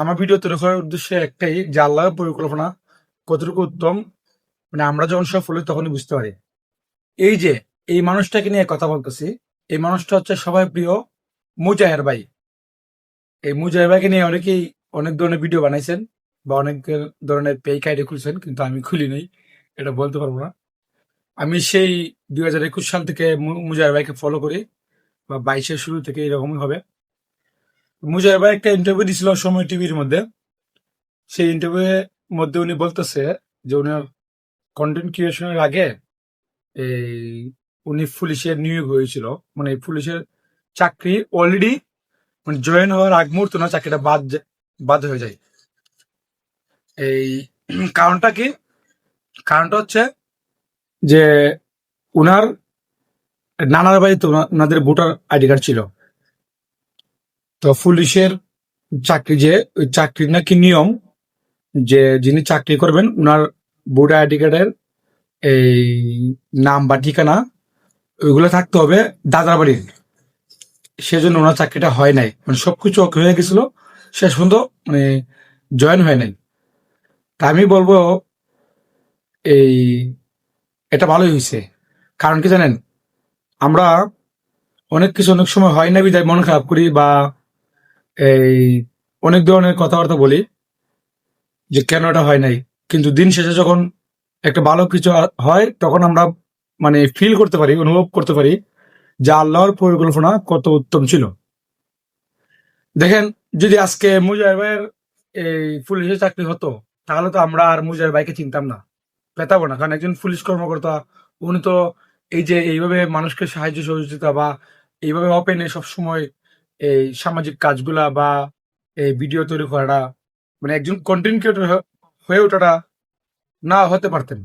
আমার ভিডিও তৈরি করার উদ্দেশ্য একটাই যে আল্লাহর পরিকল্পনা কতটুকু উত্তম মানে আমরা যখন সফল হই তখনই বুঝতে পারি। এই যে, এই মানুষটাকে নিয়ে কথা বলতেছি, এই মানুষটা হচ্ছে সবাই প্রিয় মুজাহের ভাই। এই মুজাহের ভাইকে নিয়ে অনেকেই অনেক ধরনের ভিডিও বানাইছেন বা অনেক ধরনের পেই কাইডে খুলছেন, কিন্তু আমি খুলি নাই, এটা বলতে পারব না। আমি সেই দুই হাজার একুশ সাল থেকে মুজাহের ভাইকে ফলো করি বা বাইশের শুরু থেকে এরকমই হবে। মুজাহির ভাই একটা ইন্টারভিউ দিছিল সময় টিভির মধ্যে। সেই ইন্টারভিউ মধ্যে উনি বলতেছে যে উনার কন্টেন্ট ক্রিয়েশনের আগে এই উনি পুলিশের নিয়োগ হয়েছিল। মানে পুলিশের চাকরি অলরেডি মানে জয়েন হওয়ার আগ মুহূর্ত না চাকরিটা বাদ বাদ হয়ে যায়। এই কারণটা কি? কারণটা হচ্ছে যে উনার নানার বাড়িতে ওনাদের ভোটার আইডি কার্ড ছিল। তো পুলিশের চাকরি যে চাকরির নাকি নিয়ম, যে যিনি চাকরি করবেন, উনার ভোটার আইডি কার্ডের এই নাম বা ঠিকানা, ওইগুলো থাকতে হবে দাদার বাড়ির সেজন্য ওনার চাকরিটা হয় নাই। মানে সবকিছু ওকে হয়ে গেছিল। শেষ পর্যন্ত মানে জয়েন হয় নাই। তা আমি বলব, এই এটা ভালোই হয়েছে। কারণ কি জানেন, আমরা অনেক কিছু অনেক সময় হয় না বিদায় মন খারাপ করি বা এই অনেক ধরনের কথাবার্তা বলি যে কেন এটা হয় নাই। কিন্তু দিন শেষে যখন একটা ভালো কিছু হয়, তখন আমরা মানে ফিল করতে পারি, অনুভব করতে পারি যে আল্লাহর পরিকল্পনা কত উত্তম ছিল। দেখেন, যদি আজকে মুজাহির ভাইয়ের এই পুলিশের চাকরি হতো, তাহলে তো আমরা আর মুজাহির ভাইকে চিনতাম না, পেতাবো না। কারণ একজন পুলিশ কর্মকর্তা, উনি তো এই যে এইভাবে মানুষকে সাহায্য সহযোগিতা বা এইভাবে ওপেনে সবসময় এই সামাজিক কাজগুলা বা এই ভিডিও তৈরি করাটা মানে একজন কন্টেন্ট ক্রিয়েটর হয়ে ওঠাটা না হতে পারতেন।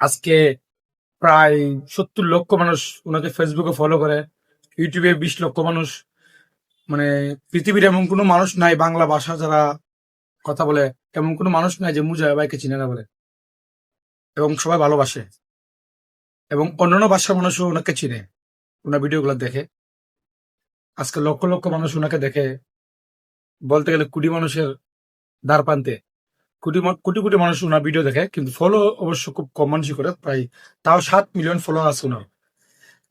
আজকে প্রায় সত্তর লক্ষ মানুষ ওনাকে ফেসবুকে ফলো করে ইউটিউবে বিশ লক্ষ মানুষ মানে পৃথিবীর এমন কোনো মানুষ নাই, বাংলা ভাষা যারা কথা বলে, এমন কোনো মানুষ নাই যে মুজাহির ভাইকে চিনে না বলে। এবং সবাই ভালোবাসে। এবং অন্যান্য ভাষার মানুষও ওনাকে চিনে। ওনার ভিডিওগুলো দেখে। আজকে লক্ষ লক্ষ মানুষ ওনাকে দেখে, বলতে গেলে কোটি মানুষের দ্বার প্রান্তে, কোটি কোটি কোটি মানুষ ওনার ভিডিও দেখে, কিন্তু ফলো অবশ্য খুব কম মানুষই করে, প্রায় তাও সাত মিলিয়ন ফলো আছে ওনার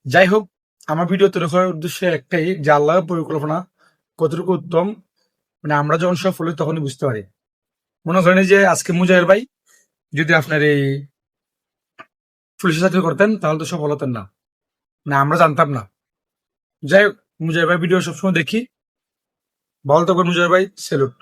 যাই হোক, আমার ভিডিও তৈরি করার উদ্দেশ্য একটাই যে আল্লাহর পরিকল্পনা কতটুকু উত্তম মানে আমরা যখন সব ফলো তখনই বুঝতে পারি। মনে করেন যে আজকে মুজাহির ভাই, যদি আপনার এই পুলিশে চাকরি করতেন, তাহলে তো সফল হতেন না। না, আমরা জানতাম না। যাই হোক মুজাহির ভাই ভিডিও সবসময় দেখি। ভালো থাকবেন মুজাহ ভাই। সেলুট